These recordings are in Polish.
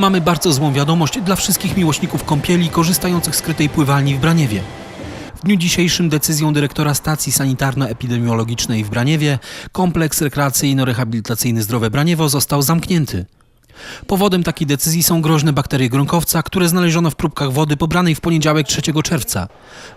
Mamy bardzo złą wiadomość dla wszystkich miłośników kąpieli korzystających z krytej pływalni w Braniewie. W dniu dzisiejszym decyzją dyrektora stacji sanitarno-epidemiologicznej w Braniewie kompleks rekreacyjno-rehabilitacyjny Zdrowe Braniewo został zamknięty. Powodem takiej decyzji są groźne bakterie gronkowca, które znaleziono w próbkach wody pobranej w poniedziałek 3 czerwca.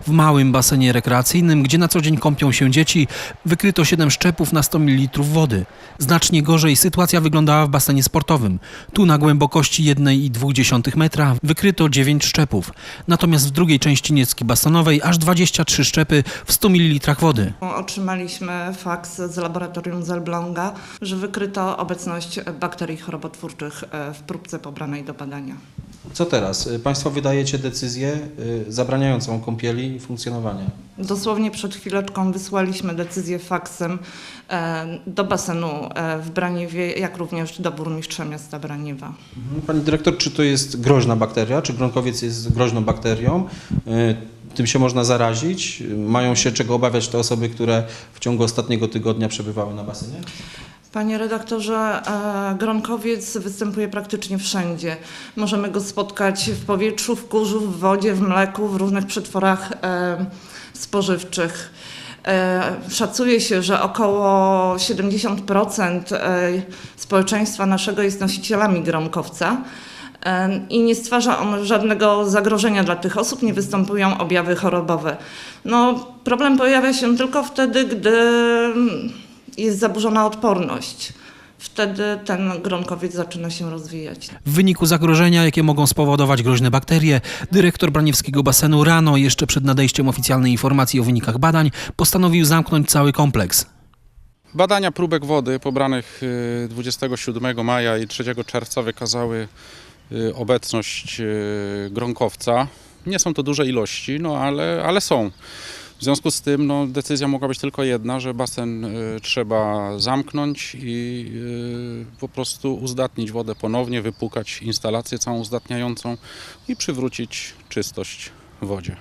W małym basenie rekreacyjnym, gdzie na co dzień kąpią się dzieci, wykryto 7 szczepów na 100 ml wody. Znacznie gorzej sytuacja wyglądała w basenie sportowym. Tu na głębokości 1,2 metra wykryto 9 szczepów. Natomiast w drugiej części niecki basenowej aż 23 szczepy w 100 ml wody. Otrzymaliśmy faks z laboratorium z Elbląga, że wykryto obecność bakterii chorobotwórczych e, w próbce pobranej do badania. Co teraz? Y, Państwo wydajecie decyzję y, zabraniającą kąpieli i funkcjonowania. Dosłownie przed chwileczką wysłaliśmy decyzję faksem e, do basenu e, w Braniewie, jak również do burmistrza miasta Braniewa. Mhm. Pani dyrektor, czy to jest groźna bakteria? Czy gronkowiec jest groźną bakterią? Tym się można zarazić? Mają się czego obawiać te osoby, które w ciągu ostatniego tygodnia przebywały na basenie? Panie redaktorze, e, gronkowiec występuje praktycznie wszędzie. Możemy go spotkać w powietrzu, w kurzu, w wodzie, w mleku, w różnych przetworach e, spożywczych. E, Szacuje się, że około 70% e, społeczeństwa naszego jest nosicielami gronkowca i nie stwarza on żadnego zagrożenia dla tych osób, nie występują objawy chorobowe. No, problem pojawia się tylko wtedy, gdy jest zaburzona odporność. Wtedy ten gronkowiec zaczyna się rozwijać. W wyniku zagrożenia, jakie mogą spowodować groźne bakterie, dyrektor braniewskiego basenu rano, jeszcze przed nadejściem oficjalnej informacji o wynikach badań, postanowił zamknąć cały kompleks. Badania próbek wody pobranych y, 27 maja i 3 czerwca wykazały y, obecność y, gronkowca. Nie są to duże ilości, no ale, ale są. W związku z tym no, decyzja mogła być tylko jedna, że basen y, trzeba zamknąć i y, po prostu uzdatnić wodę ponownie, wypukać instalację całą uzdatniającą i przywrócić czystość wodzie.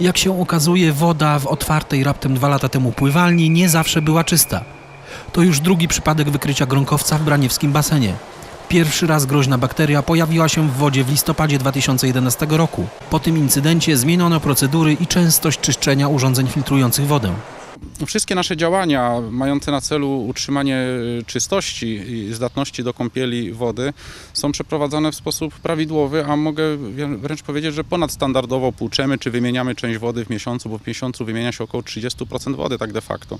Jak się okazuje, woda w otwartej raptem dwa lata temu pływalni nie zawsze była czysta. To już drugi przypadek wykrycia gronkowca w braniewskim basenie. Pierwszy raz groźna bakteria pojawiła się w wodzie w listopadzie 2011 roku. Po tym incydencie zmieniono procedury i częstość czyszczenia urządzeń filtrujących wodę. Wszystkie nasze działania mające na celu utrzymanie y, czystości i zdatności do kąpieli wody są przeprowadzane w sposób prawidłowy, a mogę wrę- wręcz powiedzieć, że ponadstandardowo płuczemy czy wymieniamy część wody w miesiącu, bo w miesiącu wymienia się około 30% wody tak de facto.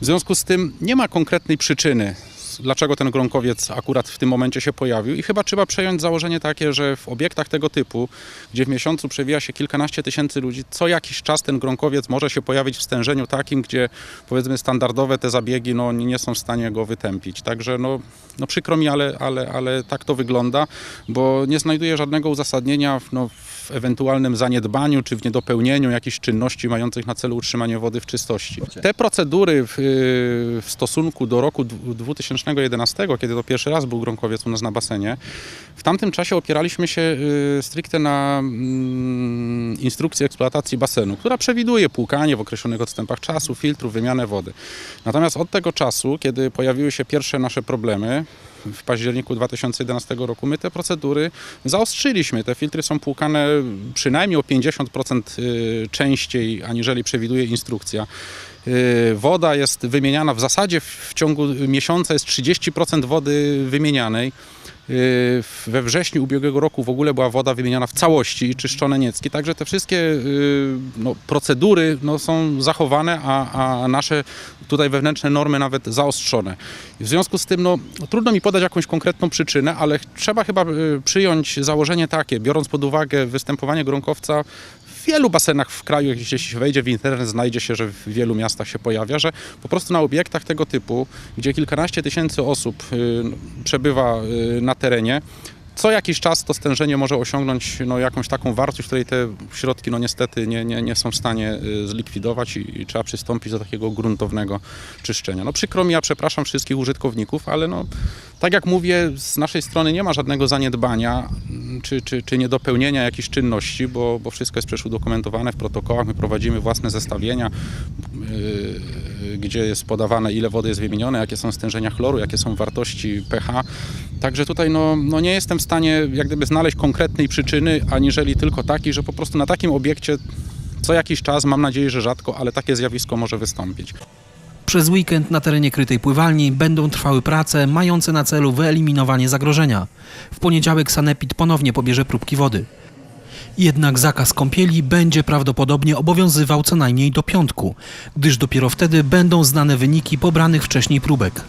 W związku z tym nie ma konkretnej przyczyny, dlaczego ten gronkowiec akurat w tym momencie się pojawił i chyba trzeba przejąć założenie takie, że w obiektach tego typu, gdzie w miesiącu przewija się kilkanaście tysięcy ludzi, co jakiś czas ten gronkowiec może się pojawić w stężeniu takim, gdzie powiedzmy standardowe te zabiegi no, nie są w stanie go wytępić. Także no, no przykro mi, ale, ale, ale tak to wygląda, bo nie znajduję żadnego uzasadnienia w, no, w ewentualnym zaniedbaniu czy w niedopełnieniu jakichś czynności mających na celu utrzymanie wody w czystości. Te procedury w, w stosunku do roku dwu- 2011, kiedy to pierwszy raz był gronkowiec u nas na basenie, w tamtym czasie opieraliśmy się y, stricte na mm, instrukcji eksploatacji basenu, która przewiduje płukanie w określonych odstępach czasu, filtrów, wymianę wody. Natomiast od tego czasu, kiedy pojawiły się pierwsze nasze problemy, w październiku 2011 roku, my te procedury zaostrzyliśmy. Te filtry są płukane przynajmniej o 50% y, częściej, aniżeli przewiduje instrukcja. Y, Woda jest wymieniana w zasadzie w w ciągu miesiąca jest 30% wody wymienianej. Y, We wrześniu ubiegłego roku w ogóle była woda wymieniana w całości i czyszczone niecki. Także te wszystkie y, no, procedury no, są zachowane, a, a nasze tutaj wewnętrzne normy nawet zaostrzone. W związku z tym no, trudno mi podać jakąś konkretną przyczynę, ale trzeba chyba y, przyjąć założenie takie, biorąc pod uwagę występowanie gronkowca w wielu basenach w kraju, jeśli się wejdzie w internet, znajdzie się, że w wielu miastach się pojawia, że po prostu na obiektach tego typu, gdzie kilkanaście tysięcy osób y, przebywa y, na terenie, co jakiś czas to stężenie może osiągnąć no, jakąś taką wartość, której te środki no, niestety nie, nie, nie są w stanie y, zlikwidować i, i trzeba przystąpić do takiego gruntownego czyszczenia. No przykro mi, ja przepraszam wszystkich użytkowników, ale no, tak jak mówię, z naszej strony nie ma żadnego zaniedbania mm, czy, czy, czy niedopełnienia jakichś czynności, bo, bo wszystko jest przecież udokumentowane w protokołach, my prowadzimy własne zestawienia, yy, gdzie jest podawane, ile wody jest wymienione, jakie są stężenia chloru, jakie są wartości pH. Także tutaj no, no nie jestem w stanie jak gdyby znaleźć konkretnej przyczyny, aniżeli tylko takiej, że po prostu na takim obiekcie co jakiś czas, mam nadzieję, że rzadko, ale takie zjawisko może wystąpić. Przez weekend na terenie krytej pływalni będą trwały prace mające na celu wyeliminowanie zagrożenia. W poniedziałek Sanepid ponownie pobierze próbki wody. Jednak zakaz kąpieli będzie prawdopodobnie obowiązywał co najmniej do piątku, gdyż dopiero wtedy będą znane wyniki pobranych wcześniej próbek.